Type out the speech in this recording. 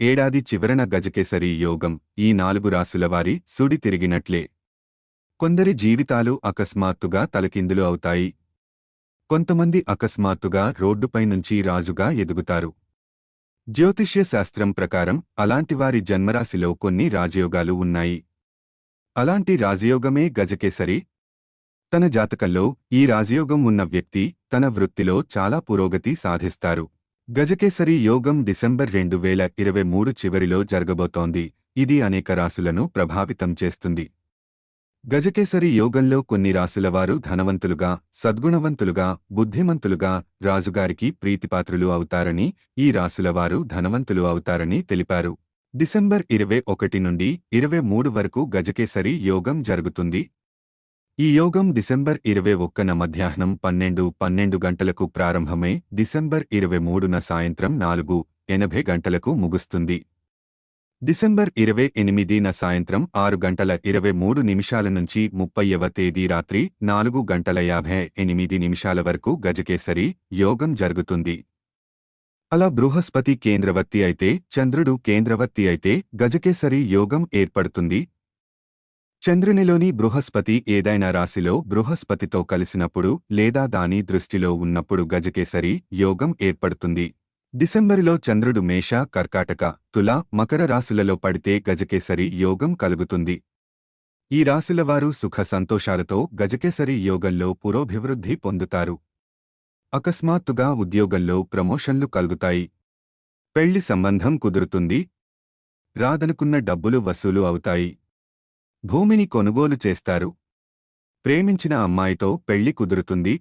ఏడాది చివరన గజకేసరి యోగం ఈ నాలుగు రాసులవారి సుడి తిరిగినట్లే. కొందరి జీవితాలు అకస్మాత్తుగా తలకిందులు అవుతాయి. కొంతమంది అకస్మాత్తుగా రోడ్డుపై నుంచి రాజుగా ఎదుగుతారు. జ్యోతిష్య శాస్త్రం ప్రకారం అలాంటివారి జన్మరాశిలో కొన్ని రాజయోగాలు ఉన్నాయి. అలాంటి రాజయోగమే గజకేసరి. తన జాతకంలో ఈ రాజయోగం ఉన్న వ్యక్తి తన వృత్తిలో చాలా పురోగతి సాధిస్తారు. గజకేసరి యోగం డిసెంబర్ రెండు వేల ఇరవై మూడు చివరిలో జరగబోతోంది. ఇది అనేక రాసులను ప్రభావితం చేస్తుంది. గజకేసరి యోగంలో కొన్ని రాసులవారు ధనవంతులుగా సద్గుణవంతులుగా బుద్ధిమంతులుగా రాజుగారికి ప్రీతిపాత్రులు అవుతారని ఈ రాసులవారు ధనవంతులు అవుతారని తెలిపారు. డిసెంబర్ ఇరవై ఒకటి నుండి ఇరవై మూడు వరకు గజకేసరి యోగం జరుగుతుంది. ఈ యోగం డిసెంబర్ ఇరవై ఒక్కన మధ్యాహ్నం పన్నెండు పన్నెండు గంటలకు ప్రారంభమై. డిసెంబర్ ఇరవై మూడున సాయంత్రం నాలుగు ఎనభై గంటలకు ముగుస్తుంది. డిసెంబర్ ఇరవై ఎనిమిదిన సాయంత్రం ఆరు గంటల ఇరవై మూడు నిమిషాల నుంచి ముప్పైవ తేదీ రాత్రి నాలుగు గంటల యాభై ఎనిమిది నిమిషాల వరకు గజకేసరి యోగం జరుగుతుంది. అలా బృహస్పతి కేంద్రవర్తి అయితే చంద్రుడు కేంద్రవర్తి అయితే గజకేసరి యోగం ఏర్పడుతుంది. చంద్రునిలోని బృహస్పతి ఏదైనా రాశిలో బృహస్పతితో కలిసినప్పుడు లేదా దాని దృష్టిలో ఉన్నప్పుడు గజకేసరి యోగం ఏర్పడుతుంది. డిసెంబరులో చంద్రుడు మేష కర్కాటక తుల మకర రాశులలో పడితే గజకేసరి యోగం కలుగుతుంది. ఈ రాశులవారు సుఖ సంతోషాలతో గజకేసరి యోగంలో పురోభివృద్ధి పొందుతారు. అకస్మాత్తుగా ఉద్యోగంలో ప్రమోషన్లు కలుగుతాయి. పెళ్ళి సంబంధం కుదురుతుంది. రాదనుకున్న డబ్బులు వసూలు అవుతాయి. భూమిని కొనుగోలు చేస్తారు. ప్రేమించిన అమ్మాయితో పెళ్ళి కుదురుతుంది.